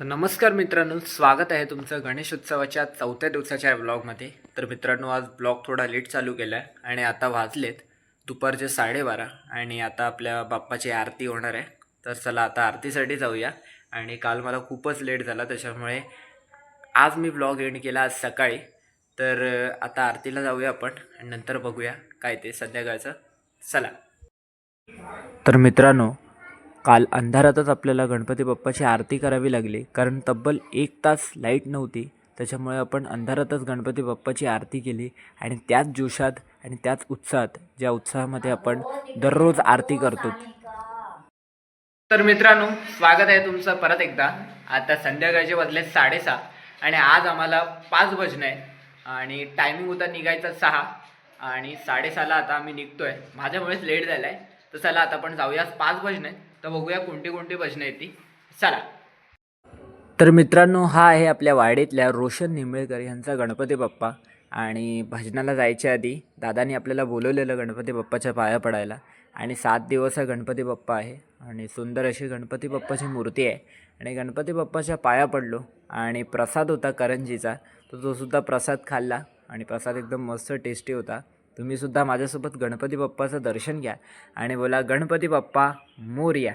तर नमस्कार मित्रांनो स्वागत आहे तुमचं गणेश उत्सवाच्या चौथ्या दिवसाच्या ब्लॉगमध्ये तर मित्रांनो आज ब्लॉग थोडा लेट चालू केला आहे आणि आता वाजलेत दुपारचे साडेबारा आणि आता आपल्या बाप्पाची आरती होणार आहे. तर चला आता आरतीसाठी जाऊया आणि काल मला खूपच लेट झाला त्याच्यामुळे आज मी ब्लॉग एंड केला आज सकाळी. तर आता आरतीला जाऊया आपण आणि नंतर बघूया काय ते संध्याकाळचं. चला. तर मित्रांनो काल अंधारातच आपल्याला गणपती बाप्पाची आरती करावी लागली. कारण तब्बल एक तास लाइट नव्हती. त्याच्यामुळे आपण अंधारातच गणपती बाप्पाची आरती केली आणि त्याच जोशात आणि त्याच उत्साहात ज्या उत्साहामध्ये आपण दररोज आरती करतो. तर मित्रांनो स्वागत आहे तुमचं परत एकदा. आता संध्याकाळचे वाजले साडेसहा आणि आज आम्हाला पाच भजनं आहे आणि टायमिंग होता निघायचा सहा आणि साडेसहाला आता आम्ही निघतोय. माझ्यामुळेच लेट झाला आहे तर चला आता आपण जाऊया आज पाच भजनं तर बघूया कोणती कोणती भजनं आहेत ती. चला. तर मित्रांनो हा आहे आपल्या वाडीतल्या रोशन निंबळकर यांचा गणपती बाप्पा. आणि भजनाला जायच्या आधी दादानी आपल्याला बोलवलेलं गणपती बाप्पाच्या पाया पडायला. आणि सात दिवस हा गणपती बाप्पा आहे. आणि सुंदर अशी गणपती बाप्पाची मूर्ती आहे. आणि गणपती बाप्पाच्या पाया पडलो आणि प्रसाद होता करंजीचा. तर तो सुद्धा प्रसाद खाल्ला आणि प्रसाद एकदम मस्त टेस्टी होता. तुम्हीसुद्धा माझ्यासोबत गणपती बाप्पाचं दर्शन घ्या आणि बोला गणपती बाप्पा मोर्या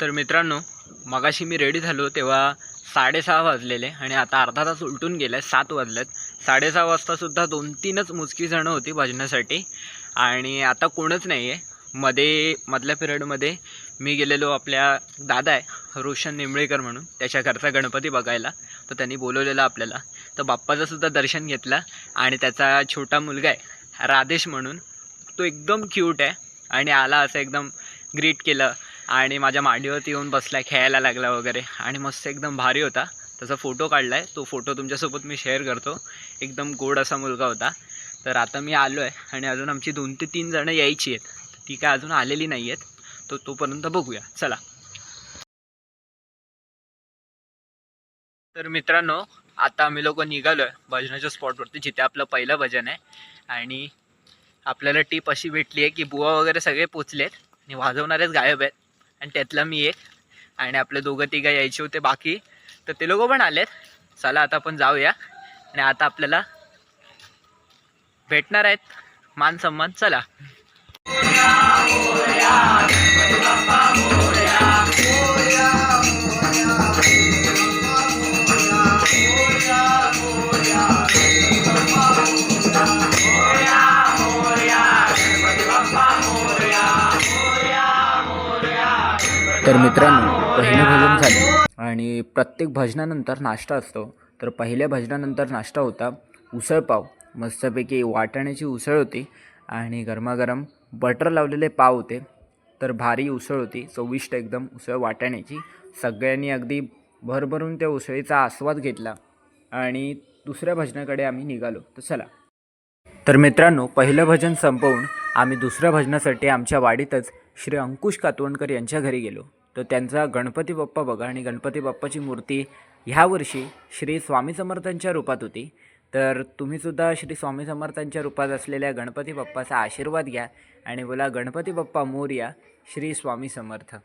तर मित्रांनो मगाशी मी रेडी झालो तेव्हा साडेसहा वाजलेले आणि आता अर्धा तास उलटून गेले सात वाजलेत. साडेसहा वाजतासुद्धा दोन तीनच मोजकी जणं होती भजनासाठी आणि आता कोणच नाही आहे मध्ये मधल्या पिरियडमध्ये मी गेलेलो आपल्या दादा आहे रोशन निंबळेकर म्हणून. त्याच्या घरचा गणपती बघायला. तर त्यांनी बोलवलेलं आपल्याला. तर बाप्पाचं सुद्धा दर्शन घेतलं आणि त्याचा छोटा मुलगा आहे राधेश म्हणून. तो एकदम क्यूट आहे आणि आला असं एकदम ग्रीट केलं आणि माझ्या मांडीवरती येऊन बसला खेळायला लागला वगैरे. आणि मस्त एकदम भारी होता. त्याचा फोटो काढला आहे तो फोटो तुमच्यासोबत मी शेअर करतो. एकदम गोड असा मुलगा होता. तर आता मी आलो आहे आणि अजून आमची दोन ते तीन जणं यायची आहेत. ती काय अजून आलेली नाही आहेत तर तोपर्यंत बघूया. चला. तर मित्रांनो आता आम्ही लोक निघालो आहे भजनाच्या स्पॉटवरती जिथे आपलं पहिलं भजन आहे. आणि आपल्याला टीप अशी भेटली आहे की बुवा वगैरे सगळे पोचलेत आणि वाजवणारेच गायब आहेत. आणि त्यातला मी एक आणि आपले दोघं तिघं यायचे होते बाकी. तर ते लोक पण आलेत. चला आता आपण जाऊया. आणि आता आपल्याला भेटणार आहेत. मान सन्मान. चला. तर मित्रांनो पहिलं भजन झालं. आणि प्रत्येक भजनानंतर नाश्ता असतो. तर पहिल्या भजनानंतर नाश्ता होता उसळपाव मस्तपैकी वाटाण्याची उसळ होती आणि गरमागरम बटर लावलेले पाव होते तर भारी उसळ होती चविष्ट एकदम उसळ वाटाण्याची. सगळ्यांनी अगदी भरभरून त्या उसळीचा आस्वाद घेतला आणि दुसऱ्या भजनाकडे आम्ही निघालो. तर चला. तर मित्रांनो पहिलं भजन संपवून आम्ही दुसऱ्या भजनासाठी आमच्या वाडीतच श्री अंकुश कातवणकर यांच्या घरी गेलो. तर त्यांचा गणपती बाप्पा बघा आणि गणपती बाप्पाची मूर्ती ह्या वर्षी श्री स्वामी समर्थांच्या रूपात होती. तर तुम्हीसुद्धा श्री स्वामी समर्थांच्या रूपात असलेल्या गणपती बाप्पाचा आशीर्वाद घ्या. आणि बोला गणपती बाप्पा मोर्या श्री स्वामी समर्थ.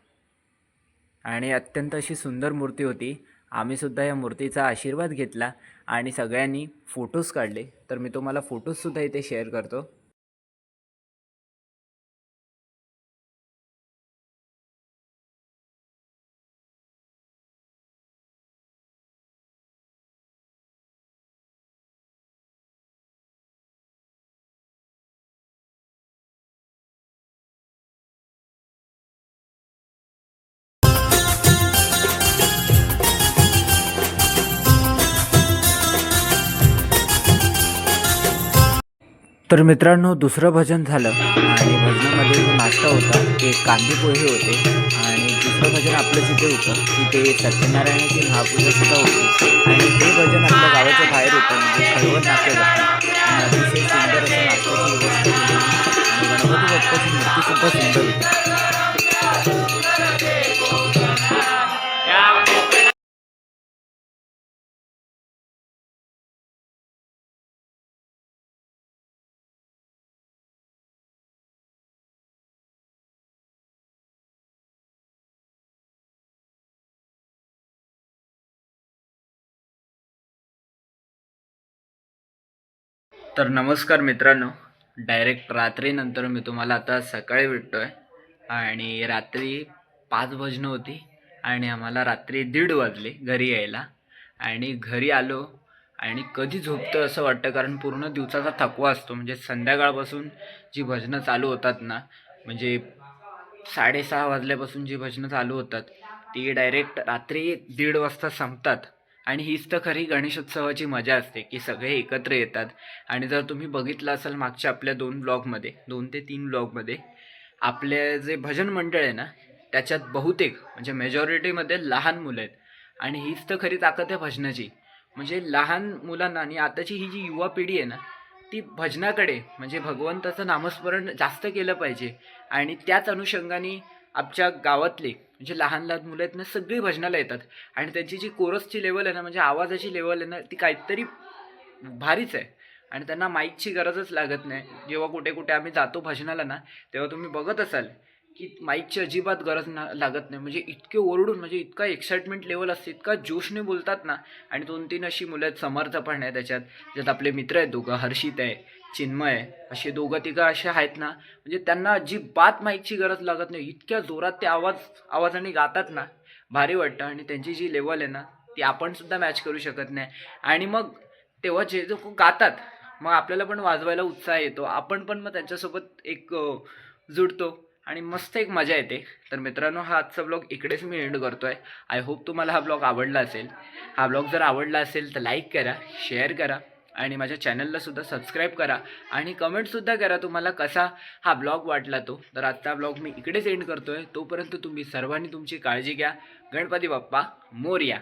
आणि अत्यंत अशी सुंदर मूर्ती होती. आम्हीसुद्धा या मूर्तीचा आशीर्वाद घेतला आणि सगळ्यांनी फोटोज काढले. तर मी तुम्हाला फोटोजसुद्धा इथे शेअर करतो. तर मित्रांनो दुसरं भजन झालं. आणि भजनामध्ये जो नाश्ता होता ते कांदे पोहे होते. आणि दुसरं भजन आपलं जिथे होतं तिथे सत्यनारायणाची महापूजासुद्धा होती. आणि हे भजन आपल्या गावाच्या बाहेर होतं म्हणजे खळवत नाट्यवरती आणि अतिशय सुंदर असं नाश्त्याची व्यवस्था केली. आणि गणपती बाप्पाची मूर्तीसुद्धा सुंदर होती. तर नमस्कार मित्रांनो डायरेक्ट रात्रीनंतर मी तुम्हाला आता सकाळी भेटतो आहे आणि रात्री पाच वाजणं होती आणि आम्हाला रात्री दीड वाजले घरी यायला आणि घरी आलो आणि कधी झोपतं असं वाटतं कारण पूर्ण दिवसाचा थकवा असतो. म्हणजे संध्याकाळपासून जी भजनं चालू होतात ना म्हणजे साडेसहा वाजल्यापासून जी भजनं चालू होतात ती डायरेक्ट रात्री दीड वाजता संपतात. आणि हीच तर खरी गणेशोत्सवाची मजा असते की सगळे एकत्र येतात. आणि जर तुम्ही बघितलं असाल मागच्या आपल्या दोन ब्लॉगमध्ये दोन ते तीन ब्लॉगमध्ये आपले जे भजन मंडळ आहे ना त्याच्यात बहुतेक म्हणजे मेजॉरिटीमध्ये लहान मुलं आहेत. आणि हीच तर खरी ताकद आहे भजनाची. म्हणजे लहान मुलांना आणि आताची ही जी युवा पिढी आहे ना ती भजनाकडे म्हणजे भगवंताचं नामस्मरण जास्त केलं पाहिजे. आणि त्याच अनुषंगाने आमच्या गावातले म्हणजे लहान लहान मुलं आहेत ना सगळी भजनाला येतात. आणि त्यांची जी कोरसची लेवल आहे ना म्हणजे आवाजाची लेवल आहे ना ती काहीतरी भारीच आहे. आणि त्यांना माईकची गरजच लागत नाही. जेव्हा कुठे कुठे आम्ही जातो भजनाला ना तेव्हा तुम्ही बघत असाल की माईकची अजिबात गरज ना लागत नाही. म्हणजे इतके ओरडून म्हणजे इतका एक्साइटमेंट लेवल असते इतका जोशने बोलतात ना. आणि दोन तीन अशी मुलं आहेत समर्थ पण आहे त्याच्यात. ज्यात आपले मित्र आहेत दोघं हर्षित आहे. चिन्मय असे दोघं तिघं असे आहेत ना म्हणजे त्यांना अजिबात माईकची गरज लागत नाही इतक्या जोरात ते आवाज आवाजाने गातात ना भारी वाटतं. आणि त्यांची जी लेवल आहे ना ती आपण सुद्धा मॅच करू शकत नाही. आणि मग तेव्हा जे लोक गातात मग आपल्याला पण वाजवायला उत्साह येतो. आपण पण मग त्यांच्यासोबत एक जुडतो. आणि मस्त एक मजा येते. तर मित्रांनो हा आजचा ब्लॉग इकडेच मी एंड करतो आहे आय होप तुम्हाला हा ब्लॉग आवडला असेल. हा ब्लॉग जर आवडला असेल तर लाईक करा शेअर करा. आणि माझ्या चॅनलला सुद्धा सबस्क्राईब करा. आणि कमेंटसुद्धा करा तुम्हाला कसा हा ब्लॉग वाटला तो. तर आजचा ब्लॉग मी इकडेच एंड करतो आहे तोपर्यंत तुम्ही सर्वांनी तुमची काळजी घ्या. गणपती बाप्पा मोर्या.